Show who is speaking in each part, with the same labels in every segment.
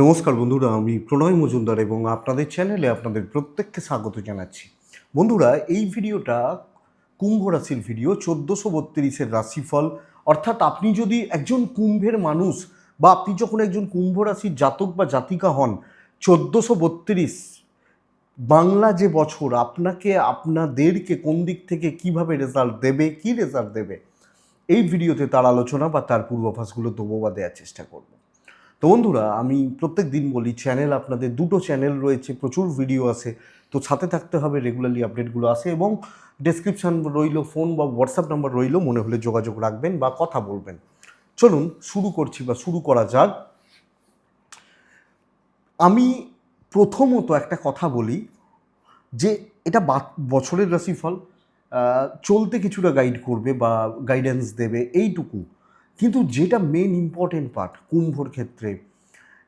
Speaker 1: নমস্কার বন্ধুরা, আমি প্রণয় মজুমদার এবং আপনাদের চ্যানেলে আপনাদের প্রত্যেককে স্বাগত জানাচ্ছি। বন্ধুরা, এই ভিডিওটা কুম্ভ রাশির ভিডিও, চোদ্দোশো বত্রিশের রাশিফল। অর্থাৎ আপনি যদি একজন কুম্ভের মানুষ বা আপনি যখন একজন কুম্ভ রাশির জাতক বা জাতিকা হন, চোদ্দোশো বত্রিশ বাংলা যে বছর, আপনাকে, আপনাদেরকে কোন দিক থেকে কীভাবে রেজাল্ট দেবে, কি রেজাল্ট দেবে, এই ভিডিওতে তার আলোচনা বা তার পূর্বাভাসগুলো দেবো দেওয়ার চেষ্টা করব। তো বন্ধুরা, আমি প্রত্যেক দিন বলি চ্যানেল আপনাদের দুটো চ্যানেল রয়েছে, প্রচুর ভিডিও আছে। তো সাথে থাকতে হবে রেগুলারলি আপডেটগুলো আসে এবং ডেসক্রিপশান রইল ফোন বা হোয়াটসঅ্যাপ নাম্বার রইল, মনে হলে যোগাযোগ রাখবেন বা কথা বলবেন। চলুন শুরু করছি বা শুরু করা যাক। আমি প্রথমত একটা কথা বলি, যে এটা বছরের রাশিফল চলতে কিছুটা গাইড করবে বা গাইডেন্স দেবে, এইটুকু। কিন্তু যেটা মেন ইম্পর্টেন্ট পার্ট কুম্ভর ক্ষেত্রে,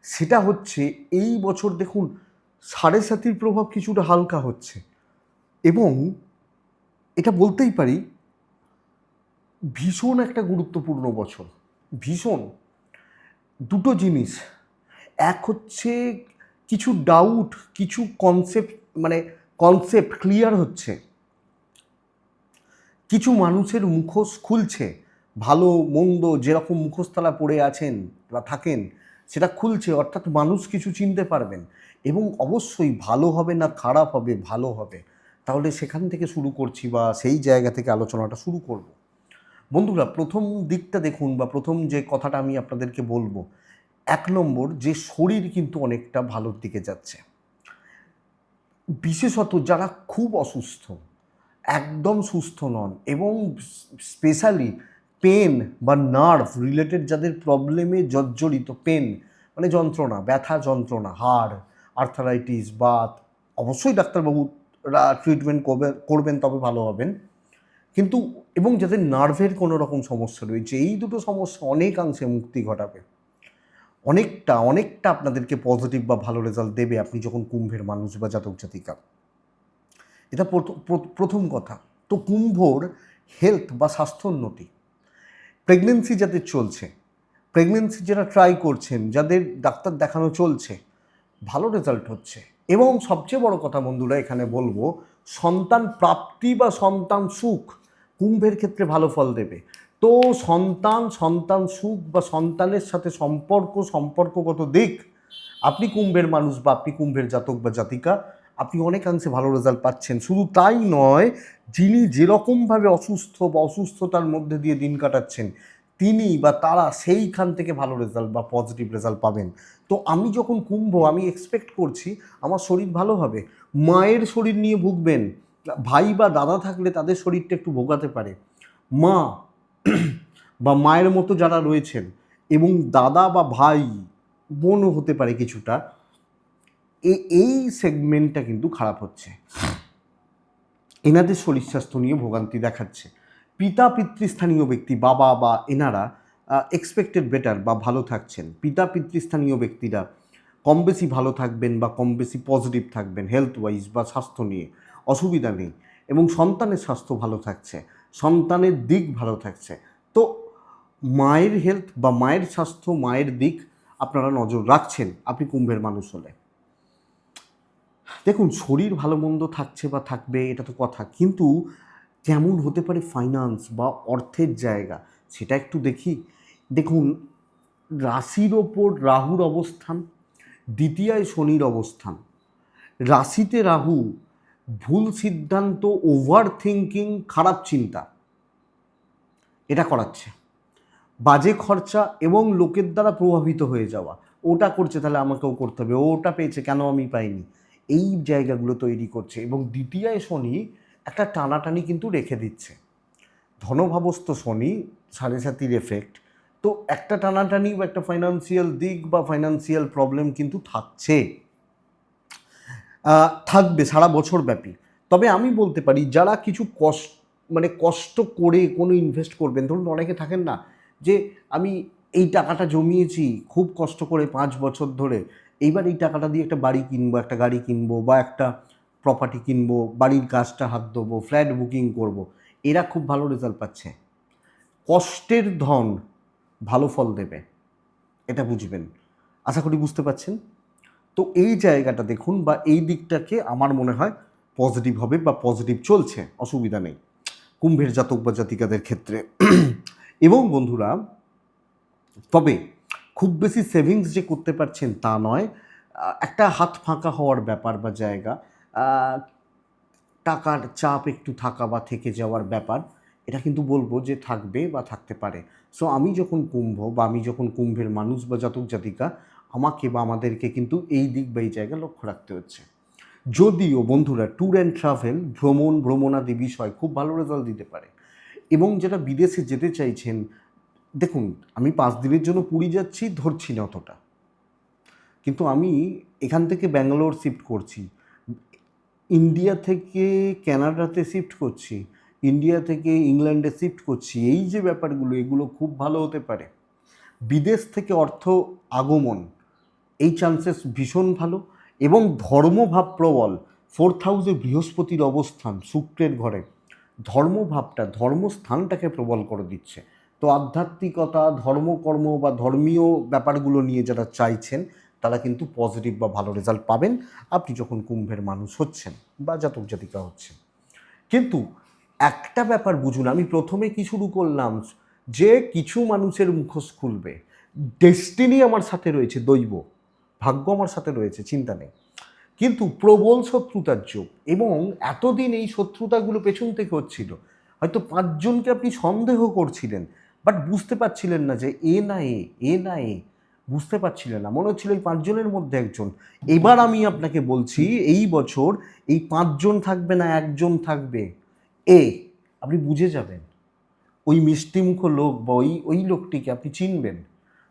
Speaker 1: সেটা হচ্ছে এই বছর দেখুন সাড়ে সাতির প্রভাব কিছুটা হালকা হচ্ছে। এবং এটা বলতেই পারি, ভীষণ একটা গুরুত্বপূর্ণ বছর। ভীষণ। দুটো জিনিস। এক হচ্ছে কিছু ডাউট কিছু কনসেপ্ট মানে কনসেপ্ট ক্লিয়ার হচ্ছে। কিছু মানুষের মুখোশ খুলছে। ভালো, মন্দ যেরকম মুখোশতলা পড়ে আছেন বা থাকেন, সেটা খুলছে, অর্থাৎ মানুষ কিছু চিনতে পারবেন। এবং অবশ্যই ভালো হবে না খারাপ হবে, ভালো হবে। তাহলে সেখান থেকে শুরু করছি বা সেই জায়গা থেকে আলোচনাটা শুরু করব। বন্ধুরা, প্রথম দিকটা দেখুন বা প্রথম যে কথাটা আমি আপনাদেরকে বলব, এক নম্বর যে শরীর কিন্তু অনেকটা ভালোর দিকে যাচ্ছে। বিশেষত যারা খুব অসুস্থ, একদম সুস্থ নন এবং স্পেশালি পেন বা নার্ভ রিলেটেড যাদের প্রবলেমে জর্জরিত পেন মানে যন্ত্রণা, ব্যথা যন্ত্রণা, হাড় আর্থারাইটিস বাত অবশ্যই ডাক্তারবাবুরা ট্রিটমেন্ট করবে, করবেন তবে ভালো হবেন। কিন্তু, এবং যাদের নার্ভের কোনো রকম সমস্যা রয়েছে, এই দুটো সমস্যা অনেকাংশে মুক্তি ঘটাবে। অনেকটা অনেকটা আপনাদেরকে পজিটিভ বা ভালো রেজাল্ট দেবে আপনি যখন কুম্ভের মানুষ বা জাতক জাতিকা। এটা প্রথ- প্রথম কথা। তো কুম্ভর হেলথ বা স্বাস্থ্যোন্নতি প্রেগনেন্সি যাদের চলছে প্রেগনেন্সি যারা ট্রাই করছেন, যাদের ডাক্তার দেখানো চলছে, ভালো রেজাল্ট হচ্ছে। এবং সবচেয়ে বড় কথা বন্ধুরা, এখানে বলব, সন্তান প্রাপ্তি বা সন্তান সুখ কুম্ভের ক্ষেত্রে ভালো ফল দেবে। তো সন্তান সন্তান সুখ বা সন্তানের সাথে সম্পর্ক, সম্পর্কগত দিক, আপনি কুম্ভের মানুষ বা আপনি কুম্ভের জাতক বা জাতিকা আপনি অনেকাংশে ভালো রেজাল্ট পাচ্ছেন। শুধু তাই নয়, যিনি যেরকমভাবে অসুস্থ বা অসুস্থতার মধ্যে দিয়ে দিন কাটাচ্ছেন, তিনি বা তারা সেইখান থেকে ভালো রেজাল্ট বা পজিটিভ রেজাল্ট পাবেন। তো আমি যখন কুম্ভ, আমি এক্সপেক্ট করছি আমার শরীর ভালো হবে। মায়ের শরীর নিয়ে ভুগবেন। ভাই বা দাদা থাকলে তাদের শরীরটা একটু ভোগাতে পারে। মা বা মায়ের মতো যারা রয়েছেন এবং দাদা বা ভাই, বোনও হতে পারে কিছুটা। এই সেগমেন্টটা কিন্তু খারাপ হচ্ছে। এনাদের শরীর স্বাস্থ্য নিয়ে ভোগান্তি দেখাচ্ছে। পিতা, পিতৃস্থানীয় ব্যক্তি, বাবা বা এনারা এক্সপেক্টেড বেটার বা ভালো থাকছেন। পিতা, পিতৃস্থানীয় ব্যক্তিরা কম বেশি ভালো থাকবেন বা কম বেশি পজিটিভ থাকবেন হেলথ ওয়াইজ বা স্বাস্থ্য নিয়ে। অসুবিধা নেই। এবং সন্তানের স্বাস্থ্য ভালো থাকছে। সন্তানের দিক ভালো থাকছে। তো মায়ের হেলথ বা মায়ের স্বাস্থ্য, মায়ের দিক আপনারা নজর রাখছেন। আপনি কুম্ভের মানুষ হলে। দেখুন, শরীর ভালো মন্দ থাকছে বা থাকবে, এটা তো কথা। কিন্তু কেমন হতে পারে ফাইন্যান্স বা অর্থের জায়গা, সেটা একটু দেখি। দেখুন, রাশির ওপর রাহুর অবস্থান দ্বিতীয়ায় শনির অবস্থান। রাশিতে রাহু, ভুল সিদ্ধান্ত ওভার থিঙ্কিং খারাপ চিন্তা। এটা করাচ্ছে। বাজে খরচা এবং লোকের দ্বারা প্রভাবিত হয়ে যাওয়া। ওটা করছে, তাহলে আমাকেও করতে হবে। ওটা পেয়েছে, কেন আমি পাইনি? এই জায়গাগুলো তৈরি করছে এবং দ্বিতীয়ায় শনি একটা টানাটানি কিন্তু রেখে দিচ্ছে। ধনভাবস্থ শনি, সাড়ে সাতির এফেক্ট তো একটা টানাটানি বা একটা ফাইন্যান্সিয়াল দিক বা ফাইন্যান্সিয়াল প্রবলেম কিন্তু থাকছে। থাকবে সারা বছর ব্যাপী। তবে আমি বলতে পারি, যারা কিছু কষ্ট মানে কষ্ট করে কোনো ইনভেস্ট করবেন, ধরুন অনেকে থাকেন না, যে আমি এই টাকাটা জমিয়েছি, খুব কষ্ট করে পাঁচ বছর ধরে এইবার এই টাকাটা দিয়ে একটা বাড়ি কিনবো, একটা গাড়ি কিনবো বা একটা প্রপার্টি কিনবো, বাড়ির কাজটা হাত দেবো ফ্ল্যাট বুকিং করব। এরা খুব ভালো রেজাল্ট পাচ্ছে। কষ্টের ধন ভালো ফল দেবে, এটা বুঝবেন। আশা করি বুঝতে পারছেন? তো এই জায়গাটা দেখুন বা এই দিকটাকে আমার মনে হয় পজিটিভ হবে বা পজিটিভ চলছে, অসুবিধা নেই। কুম্ভের জাতক বা জাতিকাদের ক্ষেত্রে। এবং বন্ধুরা, তবে খুব বেশি সেভিংস যে করতে পারছেন তা নয়। একটা হাত ফাঁকা হওয়ার ব্যাপার বা জায়গা টাকার চাপ একটু থাকা বা থেকে যাওয়ার ব্যাপার, এটা কিন্তু বলব যে থাকবে বা থাকতে পারে। সো আমি যখন কুম্ভ বা আমি যখন কুম্ভের মানুষ বা জাতক জাতিকা, আমাকে বা আমাদেরকে কিন্তু এই দিক বা এই জায়গা লক্ষ্য রাখতে হচ্ছে। যদিও বন্ধুরা ট্যুর অ্যান্ড ট্রাভেল ভ্রমণ, ভ্রমণাদি বিষয় খুব ভালো রেজাল্ট দিতে পারে। এবং যারা বিদেশে যেতে চাইছেন দেখুন, আমি পাঁচ দিনের জন্য পুরী যাচ্ছি, ধরছি না অতটা। কিন্তু আমি এখান থেকে ব্যাঙ্গালোর শিফট করছি, ইন্ডিয়া থেকে কানাডাতে শিফট করছি, ইন্ডিয়া থেকে ইংল্যান্ডে শিফট করছি, এই যে ব্যাপারগুলো, এগুলো খুব ভালো হতে পারে। বিদেশ থেকে অর্থ আগমন, এই চান্সেস ভীষণ ভালো এবং ধর্মভাব প্রবল ফোর্থ হাউসে বৃহস্পতির অবস্থান, শুক্রের ঘরে। ধর্মভাবটা, ধর্মস্থানটাকে প্রবল করে দিচ্ছে। তো আধ্যাত্মিকতা, ধর্মকর্ম বা ধর্মীয় ব্যাপারগুলো নিয়ে যারা চাইছেন, তারা কিন্তু পজিটিভ বা ভালো রেজাল্ট পাবেন। আপনি যখন কুম্ভের মানুষ হচ্ছেন বা জাতক জাতিকা হচ্ছেন। কিন্তু একটা ব্যাপার বুঝুন, আমি প্রথমে কি শুরু করলাম? যে কিছু মানুষের মুখোশ খুলবে। ডেস্টিনি আমার সাথে রয়েছে, দৈব। ভাগ্য আমার সাথে রয়েছে, চিন্তা নেই। কিন্তু প্রবল শত্রুতার যোগ এবং এতদিন এই শত্রুতাগুলো পেছন থেকে হচ্ছিল। হয়তো পাঁচজনকে আপনি সন্দেহ করছিলেন বাট বুঝতে পারছিলেন না যে এ না এ এ না এ, বুঝতে পারছিলেন না। মনে হচ্ছিল এই পাঁচজনের মধ্যে একজন। এবার আমি আপনাকে বলছি, এই বছর এই পাঁচজন থাকবে না, একজন থাকবে। এ, আপনি বুঝে যাবেন। ওই মিষ্টিমুখ লোক বা ওই ওই লোকটিকে আপনি চিনবেন।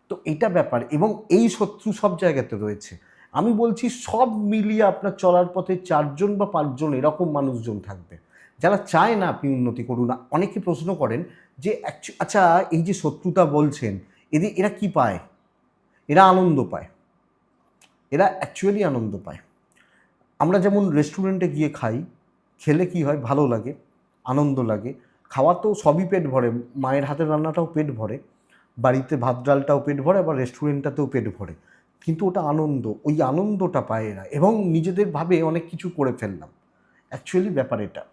Speaker 1: তো এটা ব্যাপার এবং এই শত্রু সব জায়গাতে রয়েছে। আমি বলছি সব মিলিয়ে আপনার চলার পথে চারজন বা পাঁচজন এরকম মানুষজন থাকবে। যারা চায় না আপনি উন্নতি করুন, অনেকে প্রশ্ন করেন যে আচ্ছা এই যে শত্রুতা বলছেন, এদের, এরা কি পায়? এরা আনন্দ পায়। এরা অ্যাকচুয়ালি আনন্দ পায়। আমরা যেমন রেস্টুরেন্টে গিয়ে খাই, খেলে কি হয়? ভালো লাগে, আনন্দ লাগে। খাওয়া তো সবই পেট ভরে, মায়ের হাতের রান্নাটাও পেট ভরে, বাড়িতে ভাত ডালটাও পেট ভরে, আবার রেস্টুরেন্টটাতেও পেট ভরে। কিন্তু ওটা আনন্দ, ওই আনন্দটা পায় এরা। এবং নিজেদের ভাবে অনেক কিছু করে ফেললাম। অ্যাকচুয়ালি ব্যাপার এটা।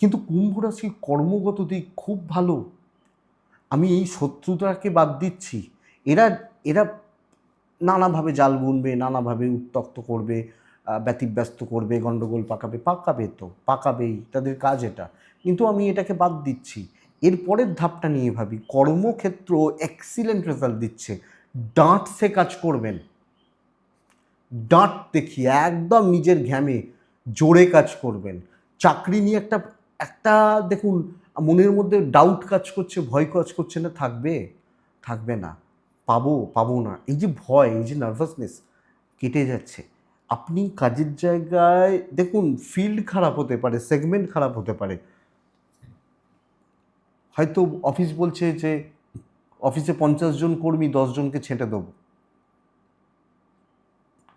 Speaker 1: কিন্তু কুম্ভ রাশির কর্মগত দিক খুব ভালো। আমি এই শত্রুতাকে বাদ দিচ্ছি। এরা এরা নানাভাবে জাল বুনবে, নানাভাবে উত্তক্ত করবে ব্যতিব্যস্ত করবে গণ্ডগোল পাকাবে পাকাবে তো, পাকাবেই, তাদের কাজ এটা। কিন্তু আমি এটাকে বাদ দিচ্ছি। এর পরের ধাপটা নিয়ে ভাবি, কর্মক্ষেত্র এক্সিলেন্ট রেজাল্ট দিচ্ছে। ডাঁট সে কাজ করবেন। ডাঁট দেখিয়ে একদম নিজের ঘ্যামে জোরে কাজ করবেন। চাকরি নিয়ে একটা একটা দেখুন, মনের মধ্যে ডাউট কাজ করছে, ভয় কাজ করছে না, থাকবে থাকবে না, পাবো পাবো না। এই যে ভয়, এই যে নার্ভাসনেস কেটে যাচ্ছে। আপনি কাজের জায়গায়, দেখুন ফিল্ড খারাপ হতে পারে সেগমেন্ট খারাপ হতে পারে। হয়তো অফিস বলছে যে অফিসে পঞ্চাশ জন কর্মী জনকে ছেঁটে দেবো।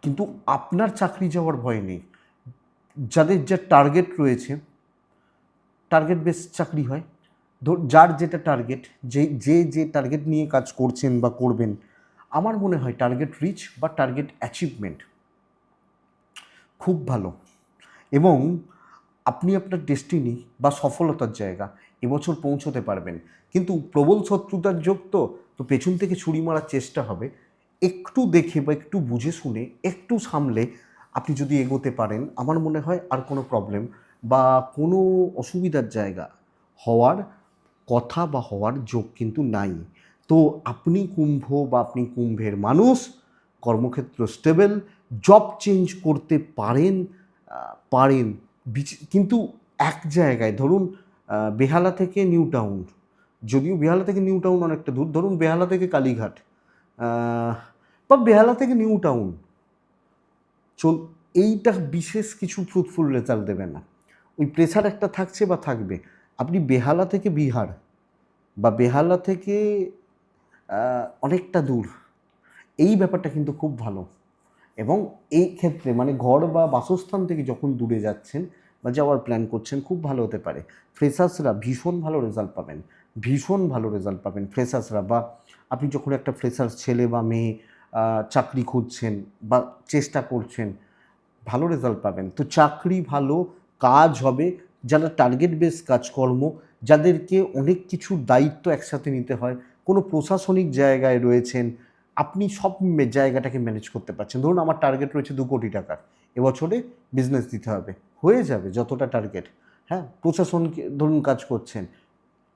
Speaker 1: কিন্তু আপনার চাকরি যাওয়ার ভয় নেই। যাদের যা টার্গেট রয়েছে টার্গেট বেস চাকরি হয়। যার যেটা টার্গেট যে যে যে টার্গেট নিয়ে কাজ করছেন বা করবেন, আমার মনে হয় টার্গেট রিচ বা টার্গেট অ্যাচিভমেন্ট খুব ভালো। এবং আপনি আপনার ডেস্টিনি বা সফলতার জায়গা এবছর পৌঁছতে পারবেন। কিন্তু প্রবল শত্রুতার যোগ তো তো পেছন থেকে ছুরি মারার চেষ্টা হবে। একটু দেখে বা একটু বুঝে শুনে, একটু সামলে আপনি যদি এগোতে পারেন, আমার মনে হয় আর কোনো প্রবলেম বা কোনো অসুবিধার জায়গা হওয়ার কথা বা হওয়ার যোগ কিন্তু নাই। তো আপনি কুম্ভ বা আপনি কুম্ভের মানুষ, কর্মক্ষেত্র স্টেবল জব চেঞ্জ করতে পারেন পারেন কিন্তু এক জায়গায় ধরুন বেহালা থেকে নিউ টাউন যদিও বেহালা থেকে নিউ টাউন অনেকটা দূর, ধরুন বেহালা থেকে কালীঘাট বা বেহালা থেকে নিউ টাউন চল, এইটা বিশেষ কিছু ফ্রুটফুল রেজাল্ট দেবে না। ওই প্রেশার একটা থাকছে বা থাকবে। আপনি বেহালা থেকে বিহার বা বেহালা থেকে অনেকটা দূর, এই ব্যাপারটা কিন্তু খুব ভালো। এবং এই ক্ষেত্রে মানে ঘর বা বাসস্থান থেকে যখন দূরে যাচ্ছেন বা যাওয়ার প্ল্যান করছেন, খুব ভালো হতে পারে। ফ্রেশার্সরা ভীষণ ভালো রেজাল্ট পাবেন, ভীষণ ভালো রেজাল্ট পাবেন ফ্রেশার্সরা বা আপনি যখন একটা ফ্রেশার্স ছেলে বা মেয়ে চাকরি খুঁজছেন বা চেষ্টা করছেন, ভালো রেজাল্ট পাবেন। তো চাকরি ভালো কাজ হবে, যারা টার্গেট বেস কাজকর্ম, যাদেরকে অনেক কিছু দায়িত্ব একসাথে নিতে হয়, কোনো প্রশাসনিক জায়গায় রয়েছেন, আপনি সব জায়গাটাকে ম্যানেজ করতে পারছেন। ধরুন আমার টার্গেট রয়েছে দু কোটি টাকার, এবছরে বিজনেস দিতে হবে। হয়ে যাবে যতটা টার্গেট হ্যাঁ প্রশাসনকে ধরুন কাজ করছেন,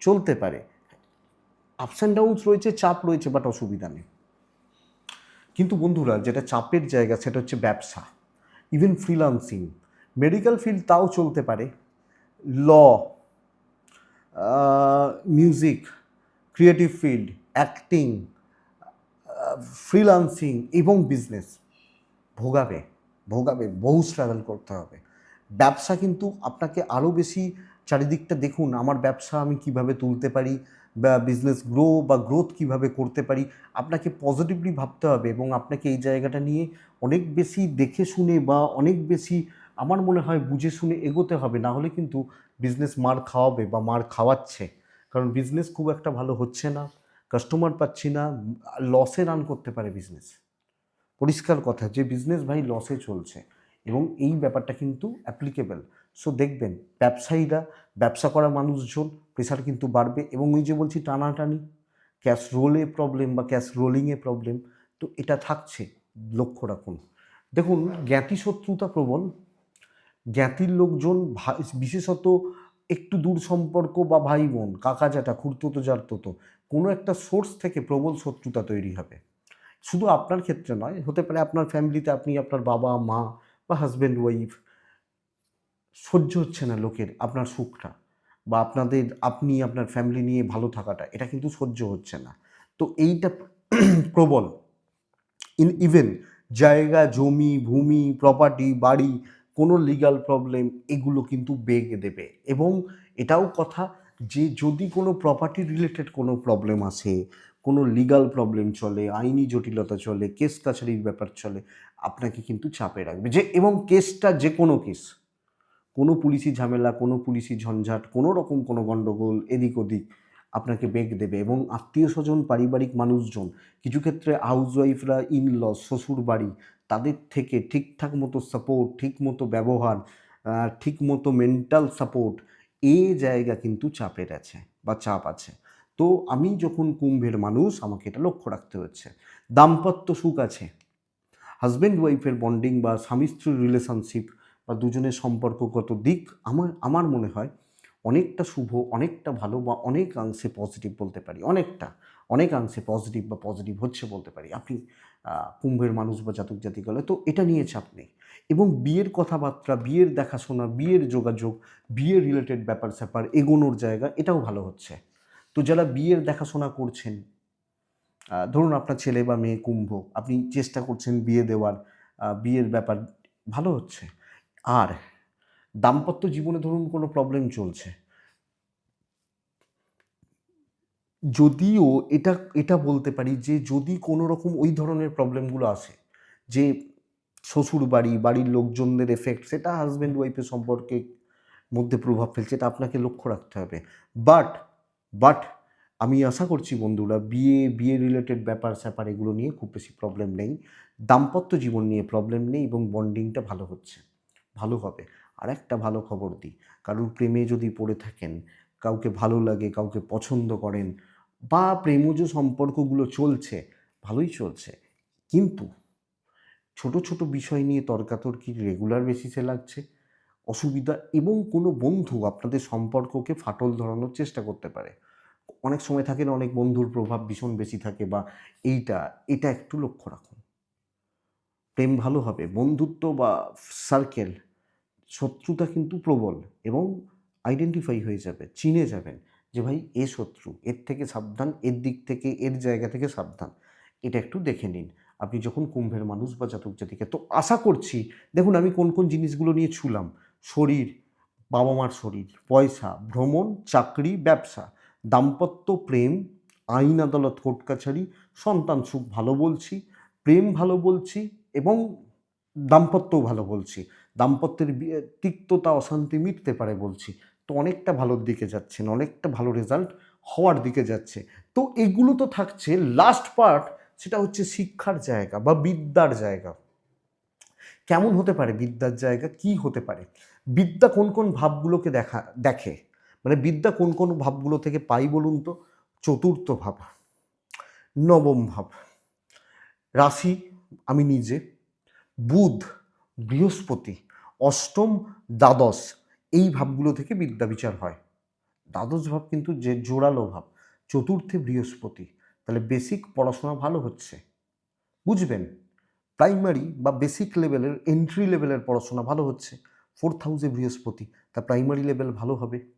Speaker 1: চলতে পারে। আপস অ্যান্ড ডাউনস রয়েছে, চাপ রয়েছে বাট অসুবিধা নেই। কিন্তু বন্ধুরা, যেটা চাপের জায়গা, সেটা হচ্ছে ব্যবসা। ইভেন ফ্রিলান্সিং মেডিকেল ফিল্ড তাও চলতে পারে। Law music creative field acting freelancing এবং বিজনেস ভোগাবে ভোগাবে, বহু স্ট্রাগল করতে হবে। ব্যবসা কিন্তু আপনাকে আরও বেশি চারিদিকটা দেখুন, আমার ব্যবসা আমি কীভাবে তুলতে পারি, বা বিজনেস গ্রো বা গ্রোথ কীভাবে করতে পারি, আপনাকে পজিটিভলি ভাবতে হবে এবং আপনাকে এই জায়গাটা নিয়ে অনেক বেশি দেখে শুনে বা অনেক বেশি আমার মনে হয় বুঝে শুনে এগোতে হবে, না হলে কিন্তু বিজনেস মার খাওয়াবে বা মার খাওয়াচ্ছে। কারণ বিজনেস খুব একটা ভালো হচ্ছে না কাস্টমার পাচ্ছি না লসে রান করতে পারে বিজনেস পরিষ্কার কথা, যে বিজনেস ভাই লসে চলছে এবং এই ব্যাপারটা কিন্তু অ্যাপ্লিকেবল সো দেখবেন, ব্যবসায়ীরা, ব্যবসা করা মানুষজন প্রেশার কিন্তু বাড়বে এবং ওই যে বলছি টানাটানি ক্যাশ রোলে প্রবলেম বা ক্যাশ রোলিংয়ে প্রবলেম তো এটা থাকছে, লক্ষ্য রাখুন। দেখুন জ্ঞাতি শত্রুতা প্রবল জ্ঞাতির লোকজন বিশেষত একটু দূর সম্পর্ক বা ভাই বোন, কাকা জ্যাঠা, খুঁড়তো যার তো, কোনো একটা সোর্স থেকে প্রবল শত্রুতা তৈরি হবে। শুধু আপনার ক্ষেত্রে নয়, হতে পারে আপনার ফ্যামিলিতে আপনি আপনার বাবা, মা বা হাজব্যান্ড ওয়াইফ সহ্য হচ্ছে না লোকের, আপনার সুখটা বা আপনাদের, আপনি আপনার ফ্যামিলি নিয়ে ভালো থাকাটা, এটা কিন্তু সহ্য হচ্ছে না। তো এইটা প্রবল। ইন ইভেন জায়গা, জমি, ভূমি প্রপার্টি বাড়ি কোনো লিগাল প্রবলেম এগুলো কিন্তু বেগ দেবে। এবং এটাও কথা যে যদি কোনো প্রপার্টি রিলেটেড কোনো প্রবলেম আসে, কোনো লিগাল প্রবলেম চলে, আইনি জটিলতা চলে কেস কাছারির ব্যাপার চলে, আপনাকে কিন্তু চাপে রাখবে। যে এবং কেসটা যে কোনো কেস কোনো পুলিশি ঝামেলা, কোনো পুলিশি ঝঞ্ঝাট, কোনো রকম কোনো গণ্ডগোল এদিক ওদিক আপনাকে বেগ দেবে এবং আত্মীয় স্বজন, পারিবারিক মানুষজন, কিছু ক্ষেত্রে হাউসওয়াইফরা ইন লস শ্বশুর বাড়ি তাদের থেকে ঠিকঠাক মতো সাপোর্ট ঠিক মতো ব্যবহার ঠিক মতো মেন্টাল সাপোর্ট এই জায়গা কিন্তু চাপের আছে বা চাপ আছে। তো আমি যখন কুম্ভের মানুষ, আমাকে এটা লক্ষ্য রাখতে হচ্ছে। দাম্পত্য সুখ আছে। হাজব্যান্ড ওয়াইফের বন্ডিং বা স্বামী স্ত্রীর রিলেশনশিপ বা দুজনের সম্পর্কগত দিক আমার আমার মনে হয় অনেকটা শুভ, অনেকটা ভালো বা অনেকাংশে পজিটিভ বলতে পারি। অনেকটা, অনেকাংশে পজিটিভ বা পজিটিভ হচ্ছে বলতে পারি। আপনি কুম্ভের মানুষ বা জাতক জাতিক গেলে তো এটা নিয়ে চাপ নেই। এবং বিয়ের কথাবার্তা, বিয়ের দেখাশোনা, বিয়ের যোগাযোগ, বিয়ের রিলেটেড ব্যাপার স্যাপার, এগোনোর জায়গা, এটাও ভালো হচ্ছে। তো যারা বিয়ের দেখাশোনা করছেন ধরুন আপনার ছেলে বা মেয়ে কুম্ভ, আপনি চেষ্টা করছেন বিয়ে দেওয়ার বিয়ের ব্যাপার, ভালো হচ্ছে। আর দাম্পত্য জীবনে ধরুন কোনো প্রবলেম চলছে যদিও এটা এটা বলতে পারি যে যদি কোনো রকম ওই ধরনের প্রবলেমগুলো আসে, যে শ্বশুর বাড়ি বাড়ির লোকজনদের এফেক্ট সেটা হাজব্যান্ড ওয়াইফের সম্পর্কে মধ্যে প্রভাব ফেলছে, এটা আপনাকে লক্ষ্য রাখতে হবে। বাট বাট আমি আশা করছি বন্ধুরা, বিয়ে বিয়ে রিলেটেড ব্যাপার স্যাপার এগুলো নিয়ে খুব বেশি প্রবলেম নেই। দাম্পত্য জীবন নিয়ে প্রবলেম নেই এবং বন্ডিংটা ভালো হচ্ছে, ভালো হবে। আর একটা ভালো খবর দিই, কারোর প্রেমে যদি পড়ে থাকেন, কাউকে ভালো লাগে, কাউকে পছন্দ করেন বা প্রেমজ সম্পর্কগুলো চলছে, ভালোই চলছে। কিন্তু ছোট ছোট বিষয় নিয়ে তর্কাতর্কি রেগুলার বেসিসে লাগছে। অসুবিধা এবং কোনো বন্ধু আপনাদের সম্পর্ককে ফাটল ধরানোর চেষ্টা করতে পারে। অনেক সময় থাকে না, অনেক বন্ধুর প্রভাব ভীষণ বেশি থাকে বা এইটা, এটা একটু লক্ষ্য রাখুন। প্রেম ভালো হবে, বন্ধুত্ব বা সার্কেল শত্রুতা কিন্তু প্রবল এবং আইডেন্টিফাই হয়ে যাবে, চিনে যাবেন। যে ভাই, এ শত্রু, এর থেকে সাবধান, এর দিক থেকে, এর জায়গা থেকে সাবধান। এটা একটু দেখে নিন। আপনি যখন কুম্ভের মানুষ বা জাতক জাতিকে, তো আশা করছি, দেখুন আমি কোন কোন জিনিসগুলো নিয়ে ছুলাম। শরীর, বাবা মার শরীর, পয়সা, ভ্রমণ, চাকরি, ব্যবসা, দাম্পত্য, প্রেম, আইন আদালত, কোর্ট কাছারি, সন্তান সুখ ভালো বলছি, প্রেম ভালো বলছি এবং দাম্পত্যও ভালো বলছি। দাম্পত্যের তিক্ততা, অশান্তি মিটতে পারে বলছি। তো অনেকটা ভালোর দিকে যাচ্ছেন অনেকটা ভালো রেজাল্ট হওয়ার দিকে যাচ্ছে। তো এগুলো তো থাকছে লাস্ট পার্ট সেটা হচ্ছে শিক্ষার জায়গা বা বিদ্যার জায়গা। কেমন হতে পারে বিদ্যার জায়গা? কি হতে পারে? বিদ্যা কোন কোন ভাবগুলোকে দেখা, দেখে? মানে বিদ্যা কোন কোন ভাবগুলো থেকে পাই বলুন তো? চতুর্থ ভাব, নবম ভাব। রাশি, আমি নিজে। বুধ, বৃহস্পতি। অষ্টম, দ্বাদশ। এই ভাবগুলো থেকে বিদ্যা বিচার হয়। দ্বাদশ ভাব কিন্তু যে জোরালো ভাব, চতুর্থে বৃহস্পতি, তাহলে বেসিক পড়াশোনা ভালো হচ্ছে। বুঝবেন প্রাইমারি বা বেসিক লেভেলের এন্ট্রি লেভেলের পড়াশোনা ভালো হচ্ছে। ফোর্থ হাউসে বৃহস্পতি, তা প্রাইমারি লেভেল ভালো হবে।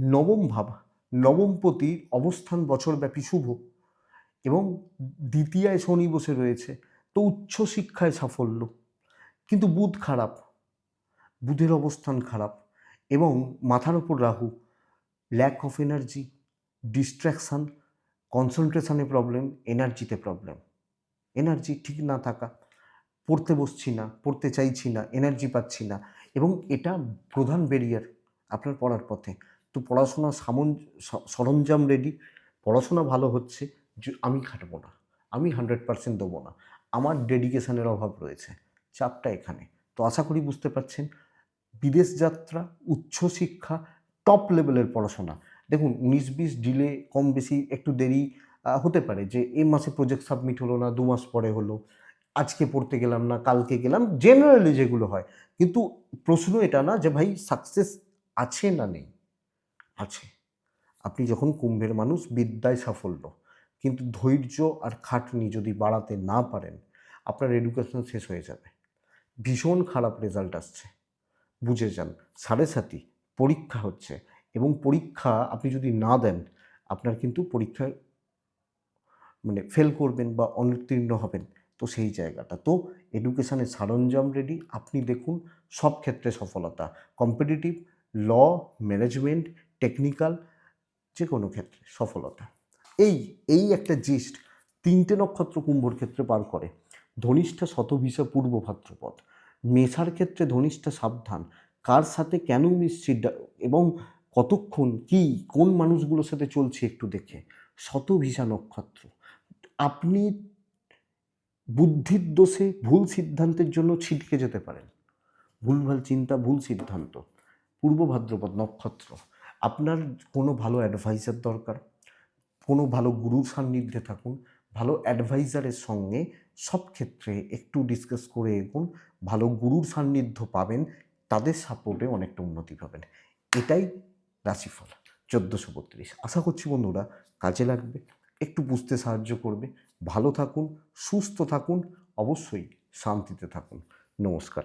Speaker 1: নবম ভাব নবমপতি অবস্থান বছরব্যাপী শুভ এবং দ্বিতীয়ায় শনি বসে রয়েছে, তো উচ্চ শিক্ষায় সাফল্য। কিন্তু বুধ খারাপ, বুধের অবস্থান খারাপ এবং মাথার ওপর Rahu lack of energy distraction কনসেন্ট্রেশনে problem এনার্জিতে প্রবলেম এনার্জি ঠিক না থাকা, পড়তে বসছি না, পড়তে চাইছি না এনার্জি পাচ্ছি না এবং এটা প্রধান ব্যারিয়ার আপনার পড়ার পথে। তো পড়াশোনা সামন সরঞ্জাম রেডি পড়াশোনা ভালো হচ্ছে, যে- আমি খাটবো না, আমি হান্ড্রেড পার্সেন্ট দেবো না, আমার ডেডিকেশনের অভাব রয়েছে, চাপটা এখানে। তো আশা করি বুঝতে পারছেন বিদেশ যাত্রা উচ্চশিক্ষা টপ লেভেলের পড়াশোনা। দেখুন, উনিশ বিশ ডিলে কম বেশি একটু দেরি হতে পারে যে এ মাসে প্রজেক্ট সাবমিট হলো না, দু মাস পরে হলো, আজকে পড়তে গেলাম না, কালকে গেলাম জেনারেলি যেগুলো হয়। কিন্তু প্রশ্ন এটা না যে ভাই সাকসেস আছে না নেই? আছে। আপনি যখন কুম্ভের মানুষ, বিদ্যায় সাফল্য। কিন্তু ধৈর্য আর খাটনি যদি বাড়াতে না পারেন, আপনার এডুকেশন শেষ হয়ে যাবে। ভীষণ খারাপ রেজাল্ট আসছে। বুঝে যান। সাড়ে সাতি, পরীক্ষা হচ্ছে এবং পরীক্ষা আপনি যদি না দেন, আপনার কিন্তু পরীক্ষায় মানে ফেল করবেন বা অনুত্তীর্ণ হবেন তো সেই জায়গাটা। তো এডুকেশানের সরঞ্জাম রেডি আপনি দেখুন সব ক্ষেত্রে সফলতা। কম্পিটিটিভ ল ম্যানেজমেন্ট টেকনিক্যাল যে কোনো ক্ষেত্রে সফলতা। এই এই একটা জিস্ট তিনটে নক্ষত্র কুম্ভর ক্ষেত্রে পার করে। ধনিষ্ঠা শতভিসা পূর্ব ভাদ্রপদ মেষার ক্ষেত্রে ধনিষ্ঠা সাবধান। কার সাথে কেন মিশছি এবং কতক্ষণ, কি, কোন মানুষগুলোর সাথে চলছে একটু দেখে। শত শতভিসা নক্ষত্র। আপনি বুদ্ধির দোষে ভুল সিদ্ধান্তের জন্য ছিটকে যেতে পারেন। ভুলভাল চিন্তা, ভুল সিদ্ধান্ত। পূর্ব ভাদ্রপদ নক্ষত্র। আপনার কোনো ভালো অ্যাডভাইজার দরকার। কোনো ভালো গুরু সান্নিধ্যে থাকুন। ভালো অ্যাডভাইজারের সঙ্গে সব ক্ষেত্রে একটু ডিসকাস করে এগুন। ভালো গুরুর সান্নিধ্য পাবেন, তাদের সাপোর্টে অনেকটা উন্নতি পাবেন। এটাই রাশিফল, চোদ্দোশো বত্রিশ। আশা করছি বন্ধুরা কাজে লাগবে, একটু বুঝতে সাহায্য করবে। ভালো থাকুন, সুস্থ থাকুন, অবশ্যই শান্তিতে থাকুন। নমস্কার।